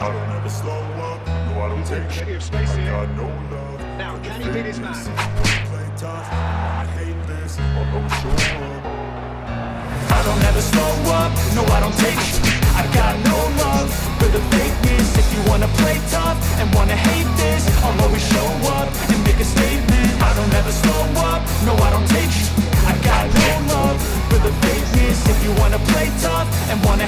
I don't ever slow up, no I don't take shit. space I got no love. Now, can he beat his you wanna play tough, I hate this. Oh, I'll always show up. I don't ever slow up, no I don't take sh- I got no love for the fakeness. If you wanna play tough and wanna hate this I'll always show up and make a statement. I don't ever slow up, no I don't take sh- I got no love for the fakeness. If you wanna play tough and wanna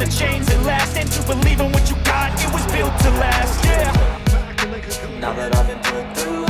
the chains that last and to believe in what you got. It was built to last, yeah. Back and they can come Now that I've been put through,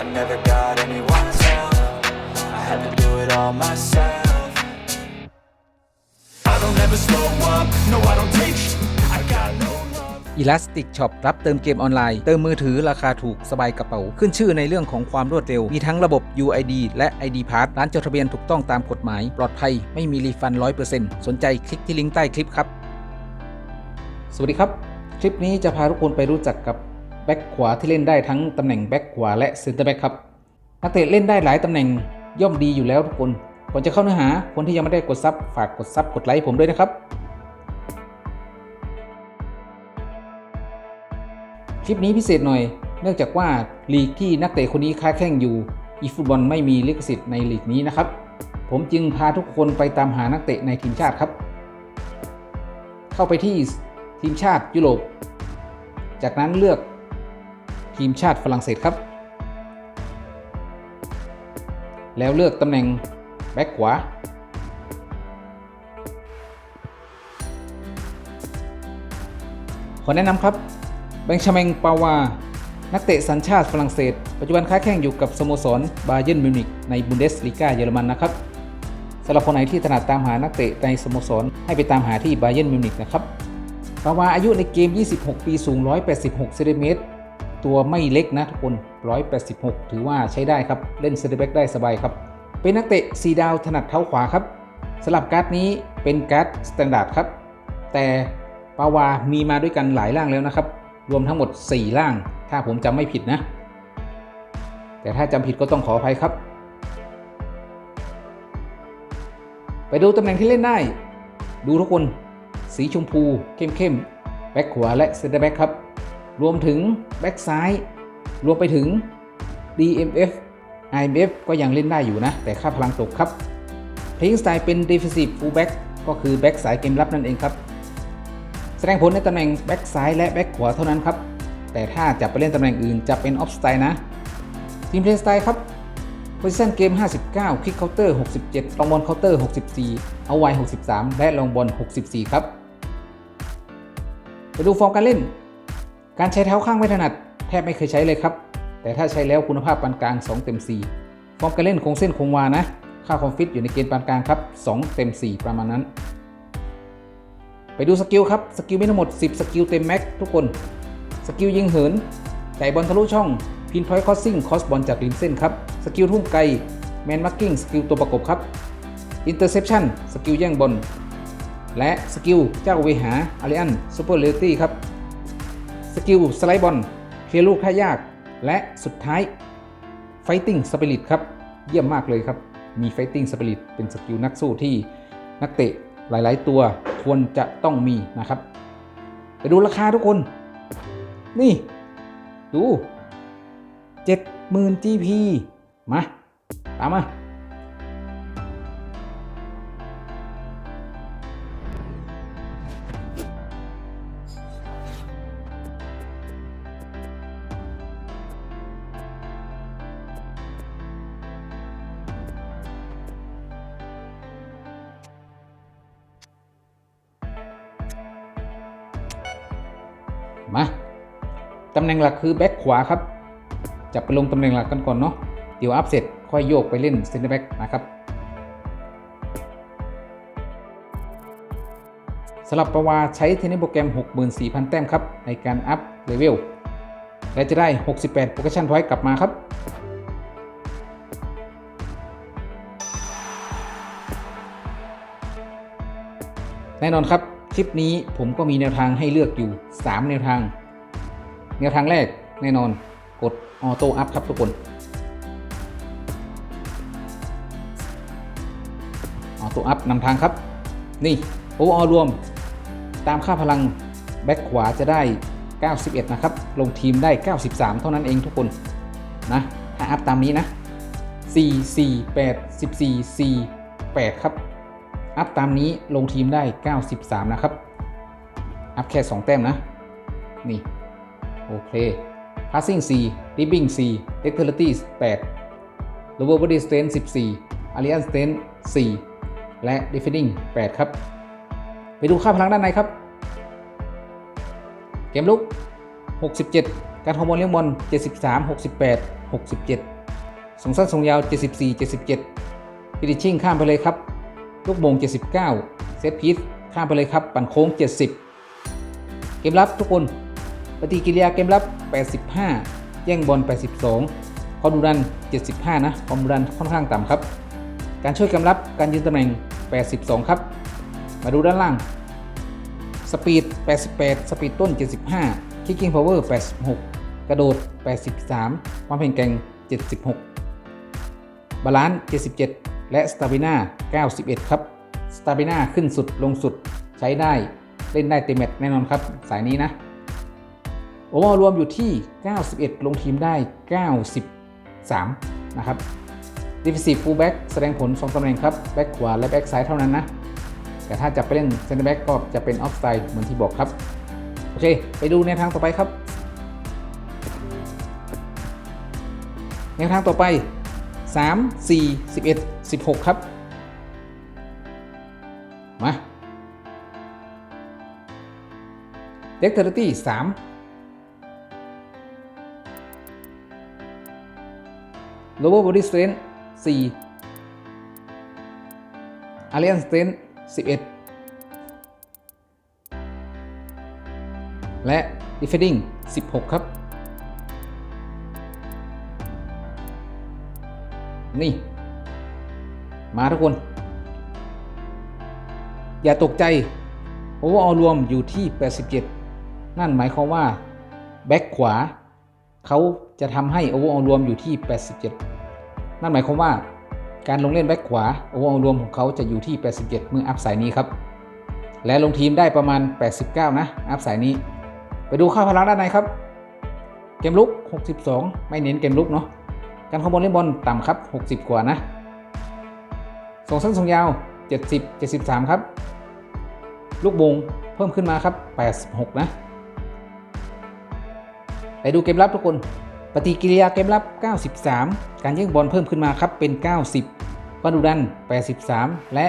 I never got anyone's help. I had to do it all myself. I don't ever slow up, no, I don't take I got no. Elastic Shop รับเติมเกมออนไลน์ เติมมือถือราคาถูกสบายกระเป๋า ขึ้นชื่อในเรื่องของความรวดเร็ว มีทั้งระบบ UID และ ID Pass ร้านจดทะเบียนถูกต้องตามกฎหมาย ปลอดภัยไม่มีรีฟัน 100%สนใจคลิกที่ลิงก์ใต้คลิปครับ สวัสดีครับ คลิปนี้จะพาทุกคนไปรู้จักกับแบ็คขวาที่เล่นได้ทั้งตำแหน่งแบ็คขวาและเซนเตอร์แบ็คครับนักเตะเล่นได้หลายตำแหน่งย่อมดีอยู่แล้วทุกคนก่อนจะเข้าเนื้อหาคนที่ยังไม่ได้กดซับฝากกดซับกดไลค์ผมด้วยนะครับ ลิปนี้พิเศษหน่อย เนื่องจากว่าลีกที่นักเตะคนนี้ค้าแข่งอยู่ อีฟุตบอลไม่มีลิขสิทธิ์ในลีกนี้นะครับ ผมจึงพาทุกคนไปตามหานักเตะในทีมชาติครับ เข้าไปที่ทีมชาติยุโรป จากนั้นเลือกทีมชาติฝรั่งเศสครับ แล้วเลือกตำแหน่งแบ็คขวาขอแนะนำครับ บงชาเมงปาวา นักเตะสัญชาติฝรั่งเศส ปัจจุบันค้าแข่งอยู่กับสโมสรบาเยิร์นมิวนิกในบุนเดสลีกาเยอรมันนะครับสำหรับคนไหนที่ถนัดตามหานักเตะในสโมสรให้ไปตามหาที่บาเยิร์นมิวนิกนะครับปาวาอายุในเกม 26 ปีสูง 186เซนติเมตรตัวไม่เล็กนะทุกคน 186 ถือว่าใช้ได้ครับ เล่นเซนเตอร์แบ็กได้สบายครับ เป็นนักเตะ4ดาวถนัดเท้าขวาครับสำหรับการ์ดนี้เป็นการ์ดสแตนดาร์ดครับ แต่ปาวามีมาด้วยกันหลายร่างแล้วนะครับ รวมทั้งหมด 4 ร่าง ถ้าผมจำไม่ผิดนะ แต่ถ้าจำผิดก็ต้องขออภัยครับ ไปดูตำแหน่งที่เล่นได้ ดูทุกคนสีชมพูเข้มๆแบ็คขวาและเซนเตอร์แบ็คครับ รวมถึงแบ็คซ้าย รวมไปถึง DMF IMF ก็ยังเล่นได้อยู่นะ แต่ค่าพลังตกครับ เพลงสไตล์เป็น Defensive Fullback ก็คือแบ็คสายเกมรับนั่นเองครับ แสดงผลในตำแหน่งแบ็กซ้ายและแบ็กขวาเท่านั้นครับ แต่ถ้าจะไปเล่นตำแหน่งอื่นจะเป็นออฟสไตล์นะทีมเพลย์สไตล์ครับโพซิชันเกม 59 คิกเคาน์เตอร์ 67 ลองบอลเคาน์เตอร์ 64 เอาไว63 และลองบอล 64 ครับ ไปดูฟอร์มการเล่น การใช้เท้าข้างไม่ถนัด แทบไม่เคยใช้เลยครับ แต่ถ้าใช้แล้วคุณภาพปานกลาง 2 เต็ม 4 ฟอร์มการเล่นคงเส้นคงวานะ ค่าคอมฟิตอยู่ในเกณฑ์ปานกลางครับ 2 เต็ม 4 ประมาณนั้น ไปดูสกิลครับ สกิลมีทั้งหมด 10 สกิลเต็มแม็กทุกคน สกิลยิงเหินจ่ายบอลทะลุช่อง พินพอยต์คอสซิ่ง คอสบอลจากริมเส้นครับ สกิลทุ่มไกล แมนมาร์กิ้ง สกิลตัวประกบครับ อินเตอร์เซปชันสกิลแย่งบอล และสกิลเจ้าเวหาอาริอันซูเปอร์เลตี้ครับ สกิลสไลด์บอล เคลียร์ลูกท่ายาก และสุดท้ายไฟติ้งสปิริตครับ เยี่ยมมากเลยครับ มีไฟติ้งสปิริตเป็นสกิลนักสู้ที่นักเตะ หลาย ๆ ตัวควรจะต้องมีนะครับ ไปดูราคาทุกคน นี่ ดู 70,000 GP มา ตามมา แหน่งหลักคือแบ็คขวาครับจะไปลงตำแหน่งหลักกันก่อนเนาะเดี๋ยวอัพเสร็จค่อยโยกไปเล่นเซนเตอร์แบ็กนะครับสำหรับประวาใช้เทนนิสโปรแกรม 64,000 แต้มครับ ในการอัพเลเวล และจะได้ 68โปรแกชั่นพอยกลับมาครับ แน่นอนครับ คลิปนี้ผมก็มีแนวทางให้เลือกอยู่ 3 แนวทาง แนวทางแรกแน่นอนกดออโต้อัพครับทุกคนออโต้อัพนำทางครับ นี่โอเวอร์รวม ตามค่าพลังแบ็คขวาจะได้ 91 นะครับ ลงทีมได้ 93 เท่านั้นเองทุกคน นะ ถ้าอัพตามนี้นะ 4 4 8 14 4 8 ครับ อัพตามนี้ลงทีมได้ 93 นะครับ อัพแค่ 2 แต้มนะ นี่ โอเค passing 4 dribbling 4 dexterity 8 lower body strength 14 alliance strength 4 และ defending 8 ครับ ไปดูค่าพลังด้านในครับ เกมลุก 67 การฮอร์โมนเลี้ยงบอล73 68 67ส่งสั้นส่งยาว 74 77พิดิชชิ่งข้ามไปเลยครับ ลูกโมง 79 เซตพีทข้ามไปเลยครับ ปั่นโค้ง 70 เกมรับทุกคน ปฏิกิริยาเกมรับ 85 แย่งบอล 82 ความดุดัน 75 นะ ความดุดันค่อนข้างต่ำครับ การช่วยเกมรับ การยืนตำแหน่ง 82 ครับ มาดูด้านล่าง สปีด 88 สปีดต้น 75 Kicking Power 86 กระโดด 83 ความแข็งแกร่ง 76 บาลานซ์ 77 และสตา m ิน่า91 ครับสตา m ิน่าขึ้นสุดลงสุดใช้ได้เล่นได้เต็มแมตช์แน่นอนครับ สายนี้นะ โอเวอร์รวมอยู่ที่ 91 ลงทีมได้ 93 นะครับ Defensive Fullback แสดงผล2ตำแหน่งครับ แบ็กขวาและแบ็กซ้ายเท่านั้นนะ แต่ถ้าจะไปเล่นเซนเตอร์แบ็กก็จะเป็นออฟไซด์เหมือนที่บอกครับ โอเค ไปดูแนวทางต่อไปครับ แนวทางต่อไป 3 4 11 16 ครับ มาเด็กเทอร์ตี้3 lower body strength 4 alliance strength 11 และ defending 16 ครับ นี่ มาทุกคน อย่าตกใจ โอเวอร์ออรวมอยู่ที่ 87 นั่นหมายความว่า แบ็คขวาเขาจะทำให้โอเวอร์ออรวมอยู่ที่ 87 นั่นหมายความว่าการลงเล่นแบ็คขวาโอเวอร์รวมของเขาจะอยู่ที่ 87 เมื่ออัพสายนี้ครับ และลงทีมได้ประมาณ 89 นะ อัพสายนี้ ไปดูค่าพลังด้านในครับ เกมลุก 62 ไม่เน้นเกมลุกเนาะ การคอมโบเล่นบอลต่ำครับ 60 กว่านะส่งสั้นส่งยาว 70 73 ครับ ลูกบงเพิ่มขึ้นมาครับ 86 นะ ไปดูเกมรับทุกคน ปฏิกิริยาเกมรับ 93 การแย่งบอลเพิ่มขึ้นมาครับเป็น 90วามดุดัน 83 และ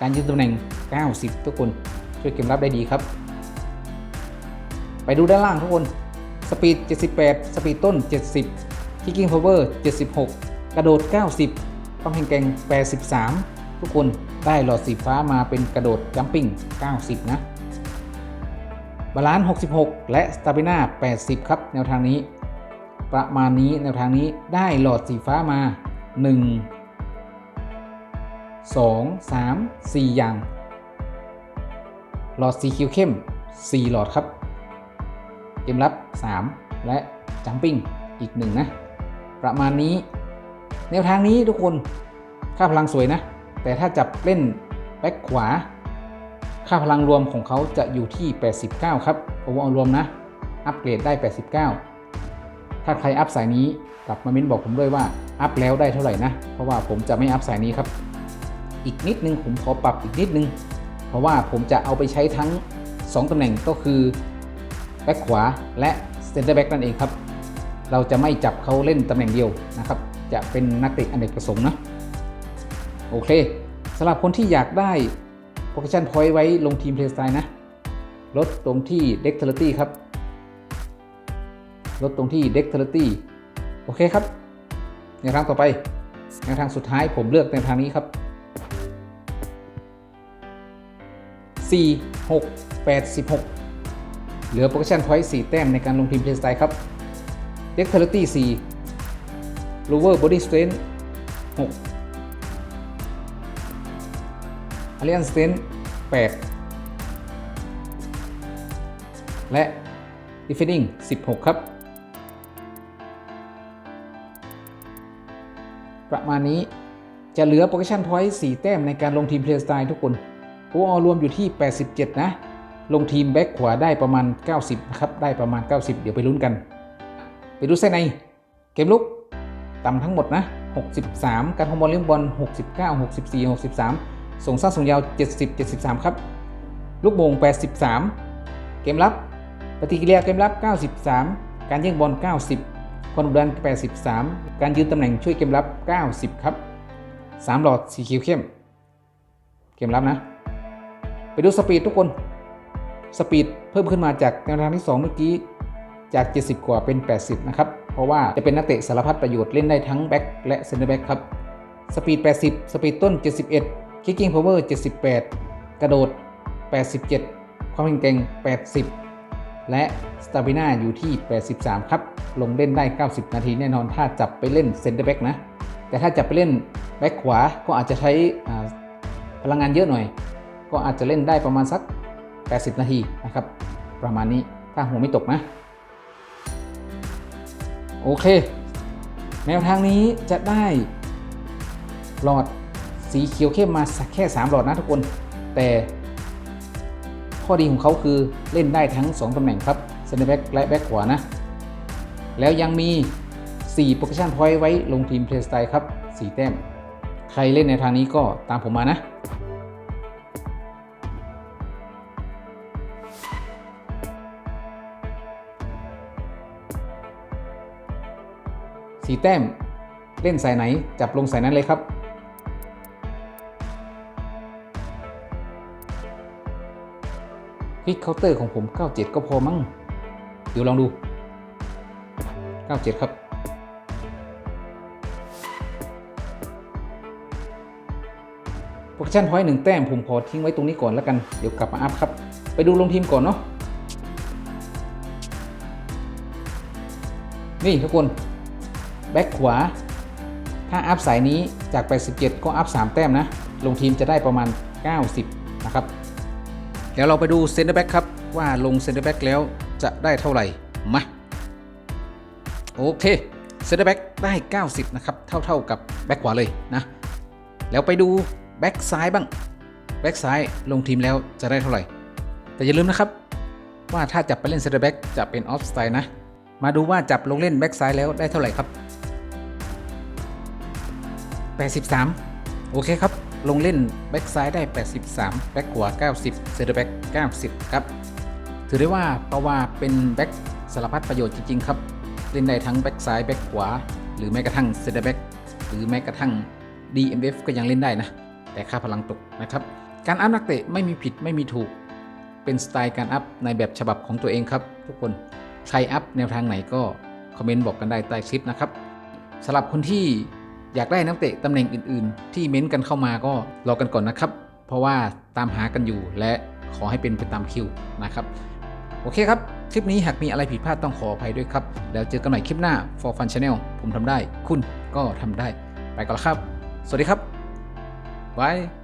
การยืนตำแหน่ง 90 ทุกคนช่วยเกมรับได้ดีครับ ไปดูด้านล่างทุกคน สปีด 78 สปีดต้น 70 Kicking Power 76 กระโดด 90 ความแข็งแกร่ง 83 ทุกคนได้หลอดสีฟ้ามาเป็นกระโดดจัมปิ้ง 90 นะ บาลานซ์ 66 และสตา m ิน่า80 ครับ แนวทางนี้ ประมาณนี้แนวทางนี้ได้หลอดสีฟ้ามา 1 2 3 4 อย่าง หลอดสีเขียวเข้ม 4 หลอดครับ เกมรับ 3 และจัมปิ้งอีก 1 นะ ประมาณนี้ แนวทางนี้ทุกคน ค่าพลังสวยนะ แต่ถ้าจับเล่นแบ็คขวา ค่าพลังรวมของเขาจะอยู่ที่ 89 ครับโอเวอร์รวมนะ อัปเกรดได้ 89 ถ้าใครอัพสายนี้กลับมามิ้นบอกผมด้วยว่าอัพแล้วได้เท่าไหร่นะ เพราะว่าผมจะไม่อัพสายนี้ครับ อีกนิดนึงผมขอปรับอีกนิดนึง เพราะว่าผมจะเอาไปใช้ทั้ง 2ตำแหน่งก็คือแบ็คขวาและเซนเตอร์แบ็กนั่นเองครับ เราจะไม่จับเขาเล่นตำแหน่งเดียวนะครับ จะเป็นนักเตะอเนกประสงค์นะโอเคสำหรับคนที่อยากได้โ o ร e ชั่นพอยต์ไว้ลงทีมเพลย์สไตล์นะ ลดตรงที่ Dexterity ครับ ลดตรงที่ Dexterity โอเคครับแนวทางต่อไปแนวทางสุดท้ายผมเลือกแนวทางนี้ครับ 4 6 8 16 เหลือโปร c ชั่นพอยต์4แต้มในการลงทีมเพลย์สไตล์ครับ Dexterity 4 Lower Body Strength 6 Alliance Strength 8 และ Defending 16 ครับ ประมาณนี้จะเหลือโปร c ชั่นพอยต์4แต้มในการลงทีมเพลย์สไตล์ทุกคนโออรวมอยู่ที่ 87 นะ ลงทีมแบ็คขวาได้ประมาณ 90 นะครับ ได้ประมาณ 90 เดี๋ยวไปลุ้นกัน ไปดูเส้นใน เกมลุกต่ำทั้งหมดนะ 63 การคอมบอลเลี้ยงบอล 69 64 63 ส่งสร้างส่งยาว 70 73 ครับ ลูกโมง 83 เกมรับ ปฏิกิริยาเกมรับ 93 การยิงบอล 90 ความดุดัน 83 การยืนตำแหน่งช่วยเกมรับ 90 ครับ 3 หลอดสีเขียวเข้ม เกมรับนะ ไปดูสปีดทุกคน สปีดเพิ่มขึ้นมาจากแนวทางที่ 2 เมื่อกี้ จาก 70 กว่าเป็น 80 นะครับ เพราะว่าจะเป็นนักเตะสารพัดประโยชน์เล่นได้ทั้งแบ็คและเซนเตอร์แบ็คครับ สปีด 80 สปีดต้น 71 Kicking Power 78 กระโดด 87 ความแข็งแกร่ง 80 และสตาบิน่าอยู่ที่ 83 ครับ ลงเล่นได้ 90 นาทีแน่นอนถ้าจับไปเล่นเซนเตอร์แบ็กนะ แต่ถ้าจับไปเล่นแบ็กขวาก็อาจจะใช้พลังงานเยอะหน่อย ก็อาจจะเล่นได้ประมาณสัก 80 นาทีนะครับ ประมาณนี้ถ้าหัวไม่ตกนะ โอเค แนวทางนี้จะได้หลอดสีเขียวเข้มมาสักแค่ 3 หลอดนะทุกคน แต่ ข้อดีของเขาคือเล่นได้ทั้ง 2ตำแหน่งครับเซนเตอร์แบ็กและแบ็กขวานะ แล้วยังมี 4 โปร c ชั่นพอยต์ไว้ลงทีมเพลย์สไตล์ครับ 4 แต้ม ใครเล่นในทางนี้ก็ตามผมมานะ สีแต้มเล่นสายไหนจับลงสายนั้นเลยครับ คลิกเคาน์เตอร์ของผม 97 ก็พอมั้ง เดี๋ยวลองดู 97 ครับ โปร c ชั่นพอยต์หนึ่งแต้มผมขอทิ้งไว้ตรงนี้ก่อนแล้วกัน เดี๋ยวกลับมาอัพครับ ไปดูลงทีมก่อนเนาะ นี่ทุกคน แบ็คขวา ถ้าอัพสายนี้จาก 87 ก็อัพ 3 แต้มนะ ลงทีมจะได้ประมาณ 90 นะครับ ดี๋ยวเราไปดูเซนเตอร์แบ็กครับ ว่าลงเซนเตอร์แบ็กแล้วจะได้เท่าไหร่ มา โอเคเซนเตอร์แบ็กได้ 90 นะครับ เท่าๆกับแบ็กขวาเลยนะ แล้วไปดูแบ็กซ้ายบ้าง แบ็กซ้ายลงทีมแล้วจะได้เท่าไหร่ แต่อย่าลืมนะครับ ว่าถ้าจับไปเล่นเซนเตอร์แบ็กจะเป็นออฟสไตล์นะ มาดูว่าจับลงเล่นแบ็กซ้ายแล้วได้เท่าไหร่ครับ 83 โอเคครับ ลงเล่นแบ็กซ้ายได้ 83 แบ็กขวา 90 เซนเตอร์แบ็ก90 ครับ ถือได้ว่าปาวาเป็นแบ็กสารพัดประโยชน์จริง ๆ ครับ เล่นได้ทั้งแบ็กซ้ายแบ็กขวา หรือแม้กระทั่งเซนเตอร์แบ็กหรือแม้กระทั่ง DMF ก็ยังเล่นได้นะ แต่ค่าพลังตกนะครับ การอัพนักเตะไม่มีผิดไม่มีถูก เป็นสไตล์การอัพในแบบฉบับของตัวเองครับ ทุกคน ใครอัพแนวทางไหนก็คอมเมนต์บอกกันได้ใต้คลิปนะครับสำหรับคนที่ อยากได้นักเตะตำแหน่งอื่นๆ ที่เม้นต์กันเข้ามาก็รอกันก่อนนะครับ เพราะว่าตามหากันอยู่และขอให้เป็นไปตามคิวนะครับ โอเคครับ คลิปนี้หากมีอะไรผิดพลาดต้องขออภัยด้วยครับ แล้วเจอกันใหม่คลิปหน้า for fun channel ผมทำได้ คุณก็ทำได้ ไปก่อนละครับ สวัสดีครับบาย